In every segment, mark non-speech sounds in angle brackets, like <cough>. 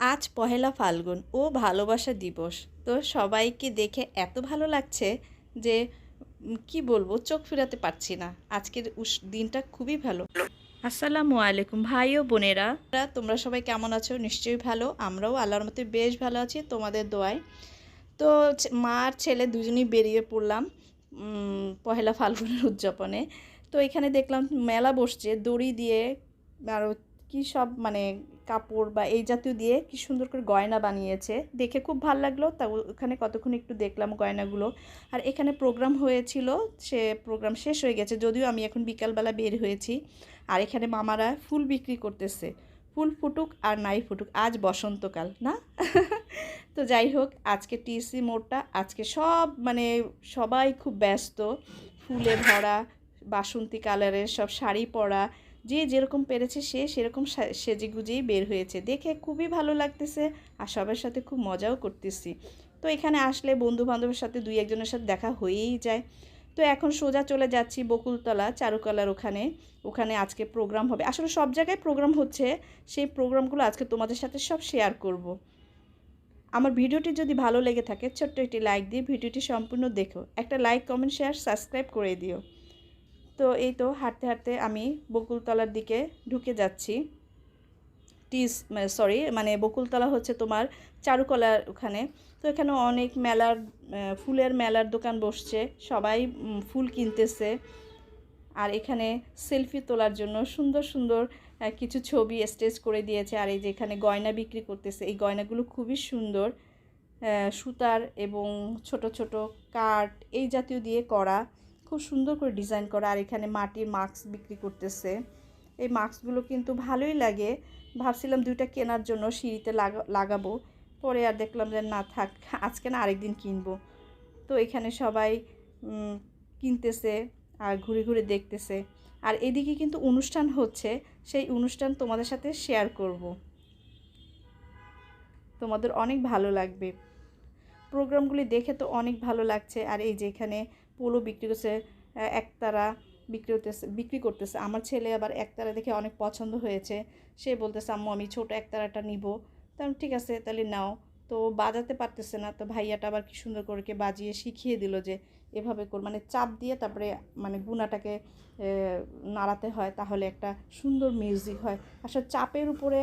আজ পহেলা ফাল্গুন ও ভালোবাসা দিবস। তো সবাইকে দেখে এত ভালো লাগছে যে কি বলব চোখ ফেরাতে পারছি না। আজকের উস- দিনটা খুবই ভালো। আসসালামু আলাইকুম ভাই ও বোনেরা। তোমরা সবাই কেমন আছো? নিশ্চয়ই ভালো। আমরাও আল্লাহর মতে বেশ ভালো আছি তোমাদের দোয়ায়। তো মা আর ছেলে দুজনেই বেরিয়ে পড়লাম পহেলা ফাল্গুনের <laughs> উদযাপনে। তো এখানে দেখলাম মেলা বসছে দড়ি দিয়ে আরও কি সব মানে কাপড় বা এই জাতীয় দিয়ে কি সুন্দর করে গয়না বানিয়েছে। দেখে খুব ভালো লাগল। তা ওখানে কতক্ষণ একটু দেখলাম গয়নাগুলো। আর এখানে প্রোগ্রাম হয়েছিল, সে প্রোগ্রাম শেষ হয়ে গেছে, যদিও আমি এখন বিকালবেলা বের হয়েছি। আর এখানে মামারা ফুল বিক্রি করতেছে। ফুল ফুটুক আর নাই ফুটুক, আজ বসন্তকাল, না? <laughs> তো যাই হোক, আজকে টিসি মোড়টা, আজকে সব মানে সবাই খুব ব্যস্ত। ফুলে ভরা, বাসন্তী কালারের সব শাড়ি পরা যে যেরকম পেরেছে সে সেরকম সেজে গুজেই বের হয়েছে। দেখে খুবই ভালো লাগতেছে আর সবার সাথে খুব মজাও করতেছি। তো এখানে আসলে বন্ধু বান্ধবের সাথে দুই একজনের সাথে দেখা হয়েই যায়। তো এখন সোজা চলে যাচ্ছি বকুলতলা, চারুকলার ওখানে। ওখানে আজকে প্রোগ্রাম হবে। আসলে সব জায়গায় প্রোগ্রাম হচ্ছে। সেই প্রোগ্রামগুলো আজকে তোমাদের সাথে সব শেয়ার করব। আমার ভিডিওটি যদি ভালো লেগে থাকে, ছোট্ট একটি লাইক দিয়ে ভিডিওটি সম্পূর্ণ দেখো। একটা লাইক, কমেন্ট, শেয়ার, সাবস্ক্রাইব করে দিও। তো এই তো হাঁটতে হাঁটতে আমি বকুলতলার দিকে ঢুকে যাচ্ছি। টিস সরি মানে বকুলতলা হচ্ছে তোমার চারুকলার ওখানে। তো এখানে অনেক মেলার ফুলের মেলার দোকান বসছে। সবাই ফুল কিনতেছে। আর এখানে সেলফি তোলার জন্য সুন্দর সুন্দর কিছু ছবি স্টেজ করে দিয়েছে। আর এই যে এখানে গয়না বিক্রি করতেছে। এই গয়নাগুলো খুবই সুন্দর সুতার এবং ছোট ছোট কাঠ, এই জাতীয় দিয়ে করা। খুব সুন্দর করে ডিজাইন করা, আর এখানে মাটির মাস্ক বিক্রি করতেছে। এই মাস্কগুলো কিন্তু ভালোই লাগে। ভাবছিলাম দুইটা কেনার জন্য সিঁড়িতে লাগা, লাগাবো। পরে আর দেখলাম যে না থাক, আজকে না আরেকদিন কিনবো। তো এখানে সবাই কিনতেছে আর ঘুরে ঘুরে দেখতেছে। আর এদিকে কিন্তু অনুষ্ঠান হচ্ছে, সেই অনুষ্ঠান তোমাদের সাথে শেয়ার করব। তোমাদের অনেক ভালো লাগবে। প্রোগ্রামগুলি দেখে তো অনেক ভালো লাগছে। আর এই যে এখানে পোলো বিক্রি করছে একতারা বিক্রি করতেছে বিক্রি করতেছে। আমার ছেলে আবার একতারা দেখে অনেক পছন্দ হয়েছে। সে বলতেছে, আম্মু, আমি ছোট একতারাটা নিব। তা ঠিক আছে, তাহলে নাও। তো বাজাতে পারতেছে না। তো ভাইয়াটা আবার কি সুন্দর করে বাজিয়ে শিখিয়ে দিল যে এভাবে কর মানে চাপ দিয়ে তারপরে মানে গুনাটাকে নাড়াতে হয়, তাহলে একটা সুন্দর মিউজিক হয়। আসলে চাপের উপরে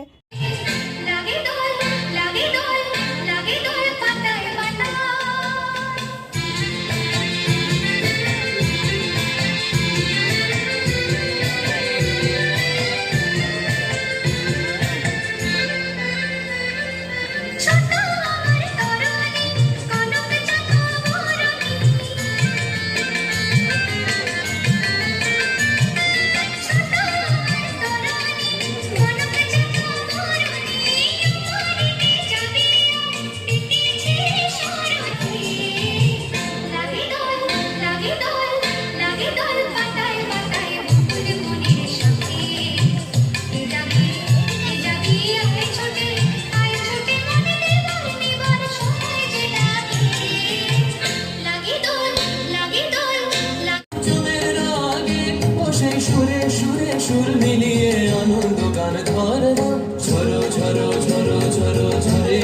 মিলিয়ে আনন্দ গান ঝরো ঝরো ঝরো ঝরো ঝরে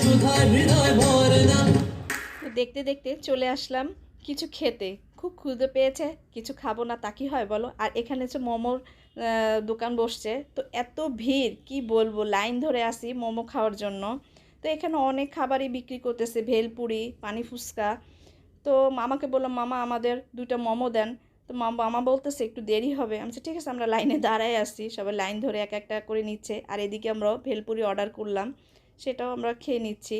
সুধার হৃদয় দেখতে দেখতে চলে আসলাম কিছু খেতে খুব ক্ষুদে পেয়েছে কিছু খাব না তা কি হয় বলো আর এখানে হচ্ছে মোমোর দোকান বসছে তো এত ভিড় কি বলব লাইন ধরে আসি মোমো খাওয়ার জন্য তো এখানে অনেক খাবারই বিক্রি করতেছে ভেলপুরি পানি ফুচকা তো মামাকে বললাম, মামা, আমাদের দুইটা মোমো দেন। তো মামা বলতেছে, একটু দেরি হবে। আমি ঠিক আছে, আমরা লাইনে দাঁড়ায় আসছি সবাই লাইন ধরে এক একটা করে নিচ্ছে। আর এদিকে আমরাও ভেলপুরি অর্ডার করলাম, সেটাও আমরা খেয়ে নিচ্ছি।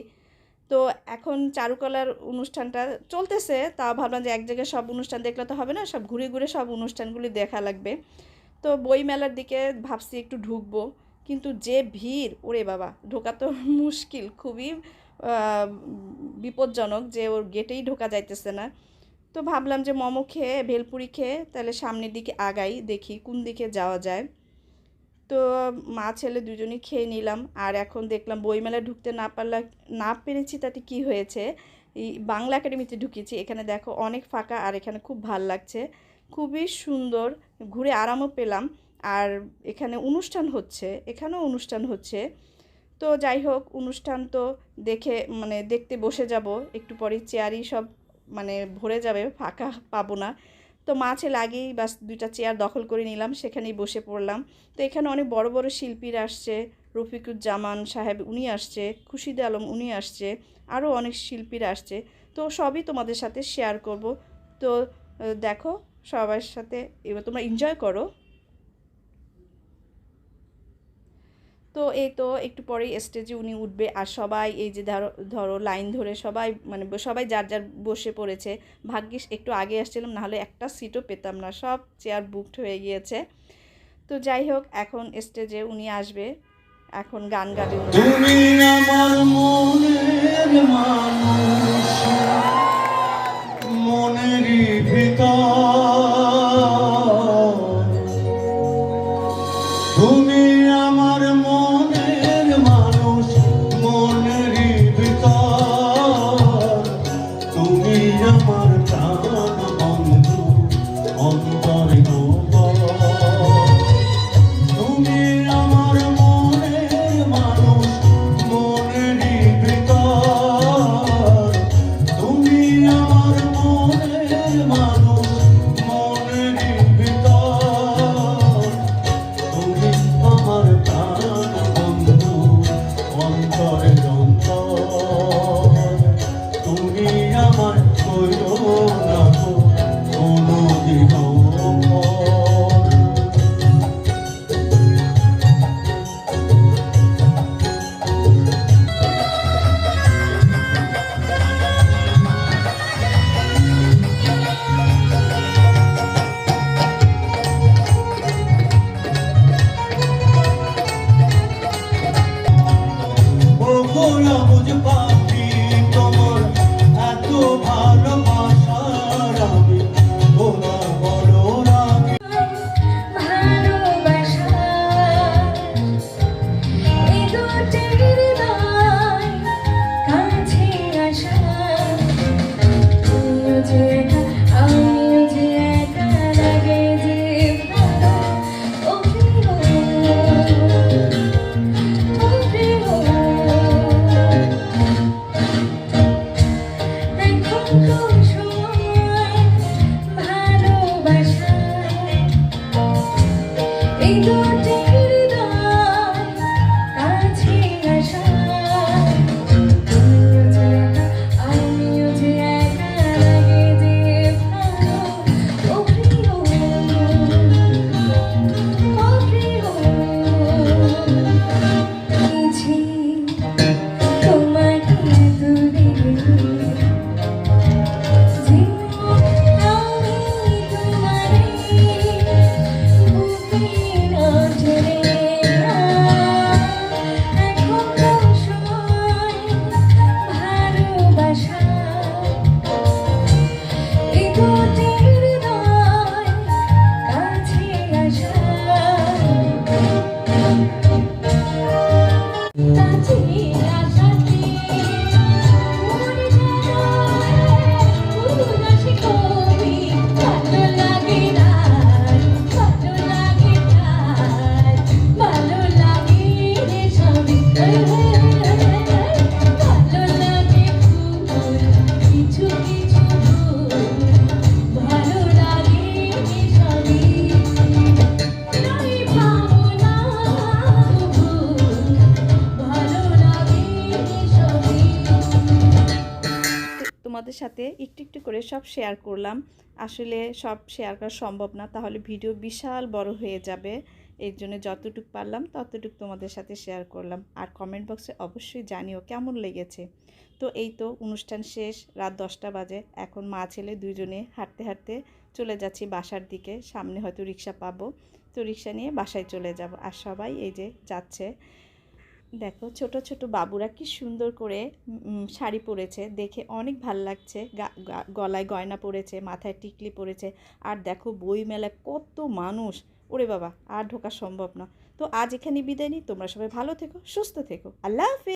তো এখন চারুকলার অনুষ্ঠানটা চলতেছে তা ভাবলাম যে এক জায়গায় সব অনুষ্ঠান দেখলে তো হবে না, সব ঘুরে ঘুরে সব অনুষ্ঠানগুলি দেখা লাগবে। তো বই মেলার দিকে ভাবছি একটু ঢুকবো, কিন্তু যে ভিড়, ওরে বাবা, ঢোকা তো <laughs> মুশকিল, খুবই বিপজ্জনক যে ওর গেটেই ঢোকা যাইতেছে না। তো ভাবলাম যে মোমো খেয়ে, ভেলপুরি খেয়ে তাহলে সামনের দিকে আগাই, দেখি কোন দিকে যাওয়া যায়। তো মা, ছেলে দুজনেই খেয়ে নিলাম আর এখন দেখলাম বইমেলায় ঢুকতে না পারলা, না পেরেছি তাতে কি হয়েছে। বাংলা একাডেমিতে ঢুকেছি, এখানে দেখো অনেক ফাঁকা আর এখানে খুব ভালো লাগছে। খুবই সুন্দর, ঘুরে আরামও পেলাম। আর এখানে অনুষ্ঠান হচ্ছে, এখানেও অনুষ্ঠান হচ্ছে। তো যাই হোক, অনুষ্ঠান তো দেখে মানে দেখতে বসে যাব। একটু পরেই চেয়ারই সব মানে ভরে যাবে, ফাঁকা পাবো না। তো মাছে লাগেই, বাস দুইটা চেয়ার দখল করে নিলাম, সেখানেই বসে পড়লাম। তো এখানে অনেক বড় বড় শিল্পীরা আসছে, রফিকুজ্জামান সাহেব উনি আসছে, খুশিদ আলম উনি আসছে আরও অনেক শিল্পীরা আসছে। তো সবই তোমাদের সাথে শেয়ার করব। তো দেখো সবার সাথে, এবার তোমরা এনজয় করো। তো এই তো একটু পরেই স্টেজে উনি উঠবে আর সবাই এই যে ধরো ধরো লাইন ধরে সবাই মানে সবাই যার যার বসে পড়েছে, ভাগ্যিস একটু আগে আসছিলাম, নাহলে একটা সিটও পেতাম না, সব চেয়ার বুকড হয়ে গিয়েছে। তো যাই হোক, এখন স্টেজে উনি আসবে, এখন গান গাবে। তুমি আমার ও গোলা বুঝ পাখি তোমার তোমাদের সাথে একটু একটু করে সব শেয়ার করলাম। আসলে সব শেয়ার করা সম্ভব না, তাহলে ভিডিও বিশাল বড় হয়ে যাবে। এর জন্য যতটুকু পারলাম, ততটুকু তোমাদের সাথে শেয়ার করলাম। আর কমেন্ট বক্সে অবশ্যই জানিও কেমন লেগেছে। তো এই তো অনুষ্ঠান শেষ, রাত দশটা বাজে। এখন মা ছেলে দুজনে হাঁটতে হাঁটতে চলে যাচ্ছি বাসার দিকে। সামনে হয়তো রিক্সা পাবো। তো রিক্সা নিয়ে বাসায় চলে যাব। আর সবাই এই যে যাচ্ছে। দেখো, ছোট ছোট বাবুরা কি সুন্দর করে শাড়ি পরেছে। দেখে অনেক ভালো লাগছে। গলায় গয়না পরেছে, মাথায় টিকলি পরেছে। আর দেখো বই মেলায় কত মানুষ। ওরে বাবা, আর ঢোকা সম্ভব না। তো আজ এখানে বিদায় নিই। তোমরা সবাই ভালো থেকো, সুস্থ থেকো। আল্লাহ হাফেজ।